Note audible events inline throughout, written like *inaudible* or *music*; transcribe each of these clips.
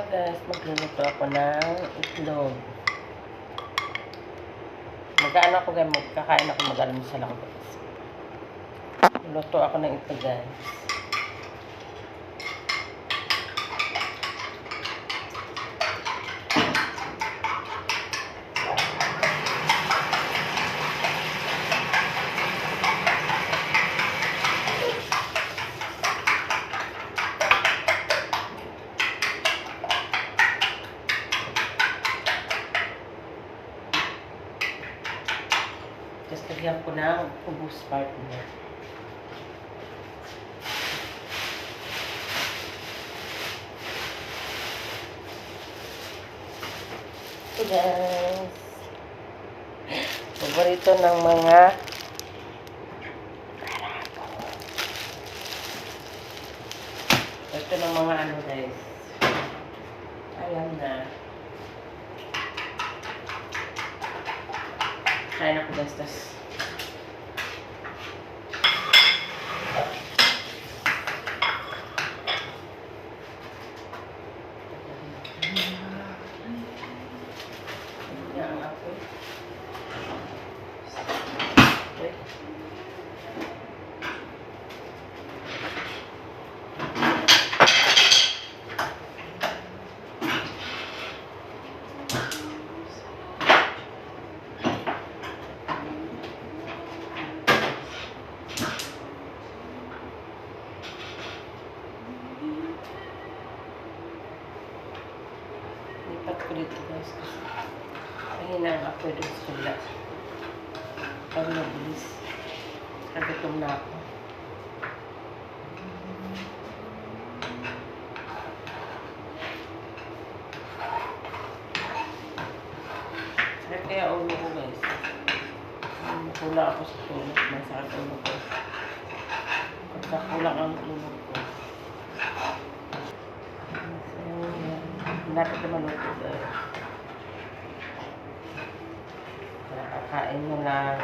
So guys, magluluto ako ng itlog. Mag-ano ako guys, magkakain ako mag-almusal ako guys. Luto ako ng itlog guys. Tapos lagyan ko ng ubus partner. So guys, paborito ng mga ito ng mga ano guys. Alam na. Kain ako guys tas Ayan ang apoy. Wait. Lipat ko dito guys kasi apoy doon sa kabila. Pag mabilis. Kagutom na ako. Kaya ulo ko guys. Kulang ako sa tulog. Masakit ulo ko. Pagka kulang ang ulo ko. Dapat naman ito guys. kakain mo lang.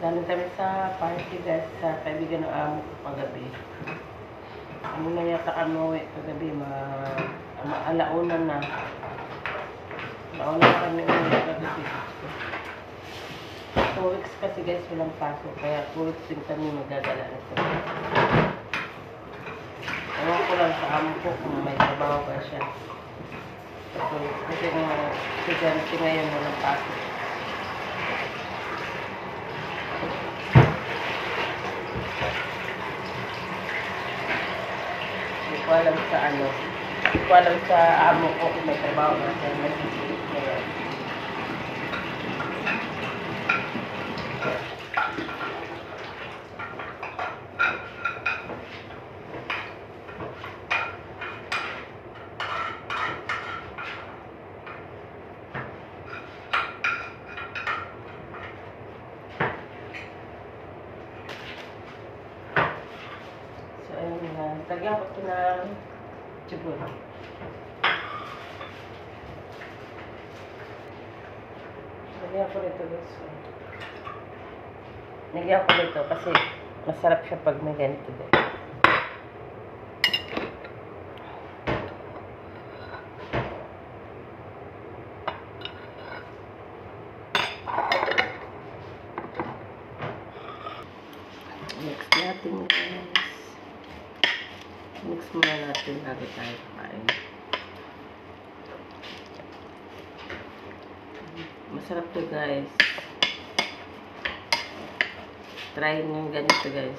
Dami kami sa party guys, sa kaibigan ng amo ko pagabi. Ano na yata kami uwi pagabi, mga alauna na. Alauna na kami uwi pagabi. 2 weeks kasi guys walang pasok. Kaya 2 weeks din kami magdadala ng sapatos. Ko lang sa amo ko kung may trabaho ba siya. So, kasi nga, si Jansi ngayon walang pasok. Hindi ko alam sa ano. Hindi ko alam sa amo ko kung may trabaho ba siya. Na. Lagyan ko ito ng tubol. Lagyan ko nito guys. Lagyan ko nito kasi masarap siya pag may ganito din. Mix natin guys. Mix muna natin bago tayo kain. Masarap to guys. Try nyo ganito guys.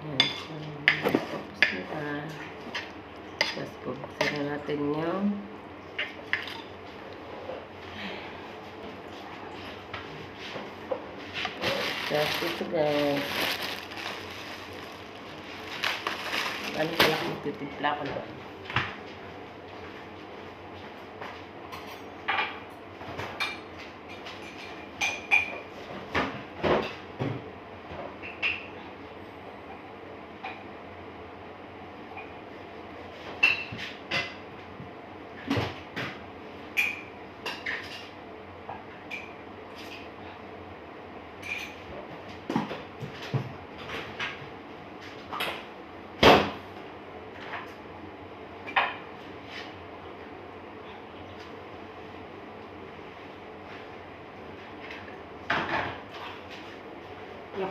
Yan. So, tapos na. Tapos bubuksan na natin yung Tapos ito guys. Ano pala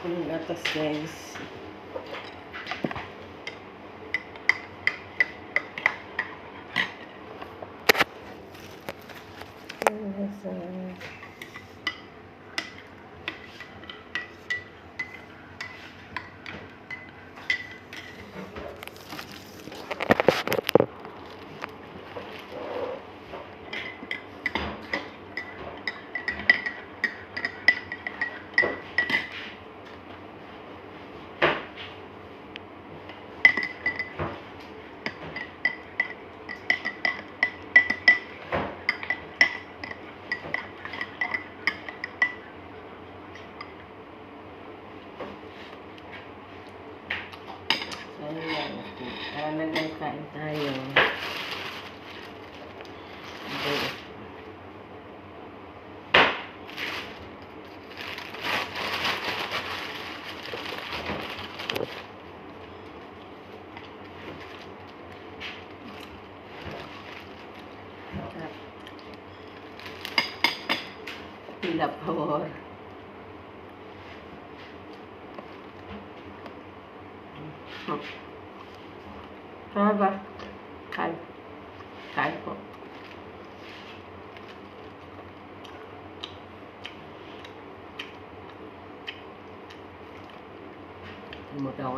ko doon? ako ng gatas, guys. Pila power. Sarap ba? Kain. Kain po. Limutan ko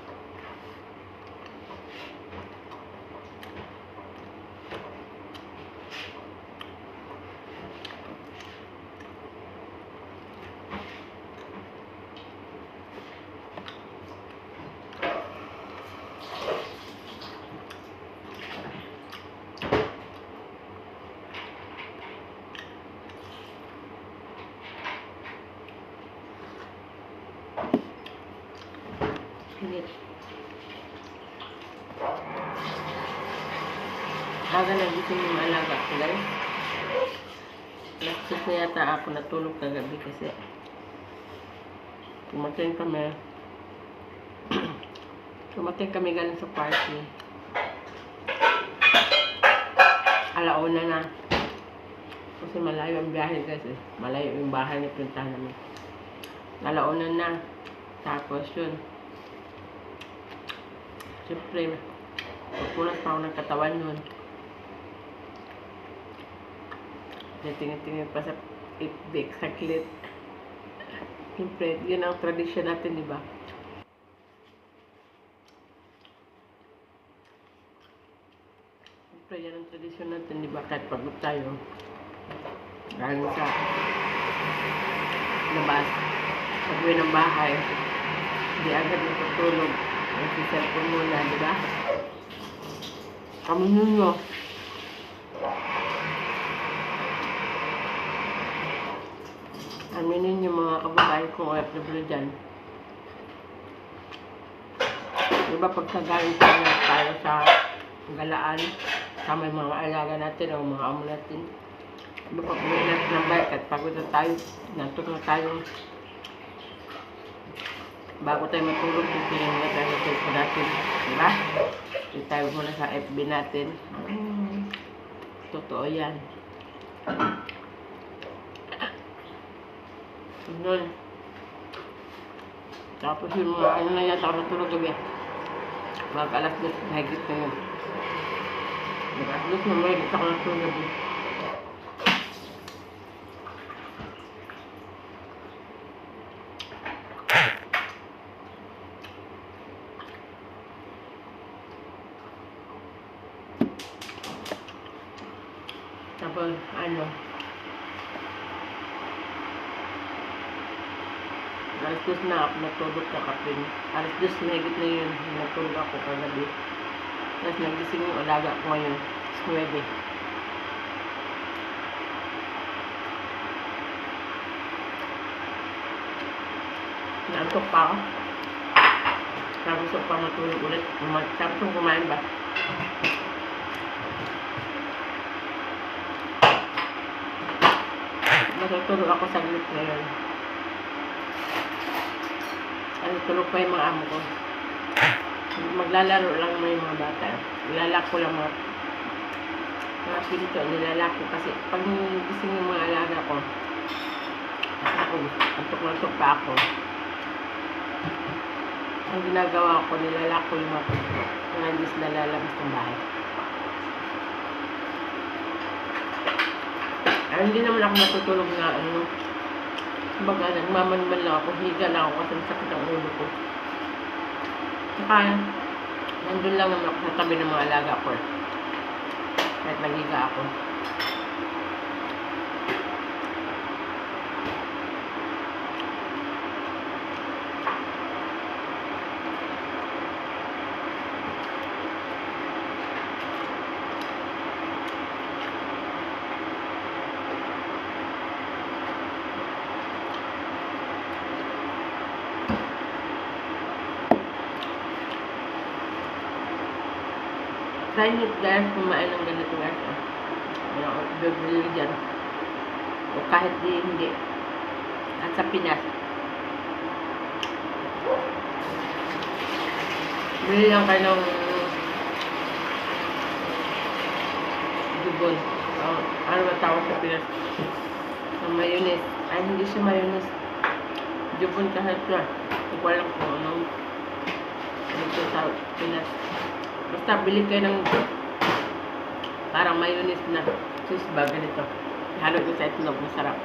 Init. Aga na gising yung alaga ko guys. Laksus na yata ako natulog kagabi kasi tumating kami *clears throat* tumating kami galing sa party. Alauna na. Kasi malayo ang biyahe guys eh. Malayo yung bahay na pinuntahan namin. Alauna na. Tapos yun. Siyempre, pagpunas pa ako ng katawan nun. Natingin-tingin pa sa itbik, sa clip. Siyempre, yun ang tradisyon natin, di ba? Siyempre, yan ang tradisyon natin, di ba? Kahit pagod tayo. Galing sa labas. Pag-uwi ng bahay, hindi agad natutulog. Nagsiselfon muna, di ba? Kami ninyo. Aminin yung mga kababayan kong OFW dyan. Di ba pagkagaling tayo, tayo sa galaan, sama yung mga alaga natin o mga amo natin. Di ba pag uwi natin ng bike at pagod na tayo, nantok na tayo, bago tayo matulog, titingin na tayo sa cellphone natin. Diba? Di tayo muna sa FB natin. Totoo yan. Ganun. Tapos yung mga ano na yata ako natulog gabi. Mag alas dos, mahigit na yun. Mag alas na mahigit ako natulog gabi. Tapos, ano, alas dos na ako natulog kakapin. Alas dos na higit na yun, natulog ako kagabi. Tapos nagising yung alaga ko ngayon, alas 9. Naantok pa ako. Kaya gusto ko pa matulog ulit. Tapos kumain ba? Matutulog ako saglit ngayon. Ano, tulog pa yung mga amo ko. Maglalaro lang may mga bata. Nilalak ko lang mga mga pinto. Nilalak kasi pag gising yung mga alaga ko, ako, antok-antok pa ako. Ang ginagawa ko, nilalak yung mga pinto. Mga hindi lalabas ng bahay. Hindi naman ako natutulog na ano. Kumbaga, nagmamanman lang ako. Higa lang ako kasi masakit ang ulo ko. Saka, nandun lang naman ako sa tabi ng mga alaga ko. eh. Kahit nagiga ako. Nyo guys kumain ng ganito guys. ah. Ako bibili dyan. O kahit di hindi. At sa Pinas. Bili lang kayo ng dubon. Ano ba tawag sa Pinas? Ng mayonnaise. Ay, hindi siya mayonnaise. Dubon kahit na. Hindi ko alam kung anong ito sa Pinas. Basta bili kayo ng parang mayonnaise na cheese ba ganito. Halo ko sa itlog, masarap.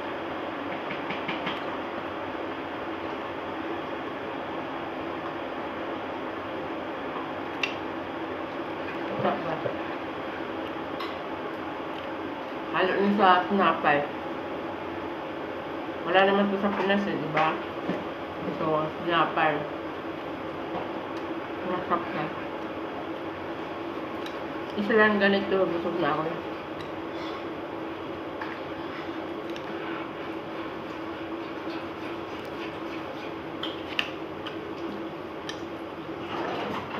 Halo nyo sa tinapay. Wala naman to sa Pinas eh, di ba? Ito, tinapay. Masarap na. Isa lang ganito, busog na ako.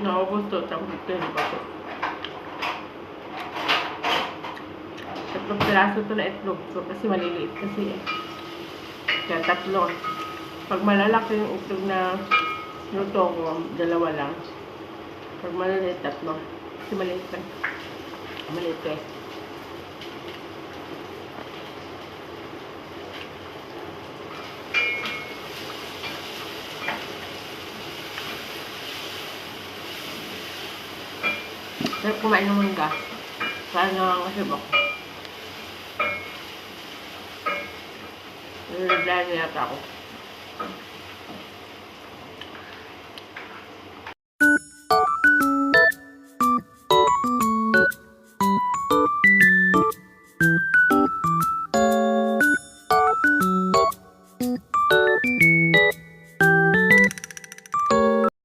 Naubos to, tapos ito yung bato. Tatlong piraso to na itlog. So, kasi maliliit kasi eh. Kaya tatlo. Pag malalaki yung itlog na luto ko, dalawa lang. Pag maliliit, tatlo. Kasi maliit pa. Maliit eh. Sarap kumain ng mangga. Saan nakakasib ako. Nalaglayan na yata ako.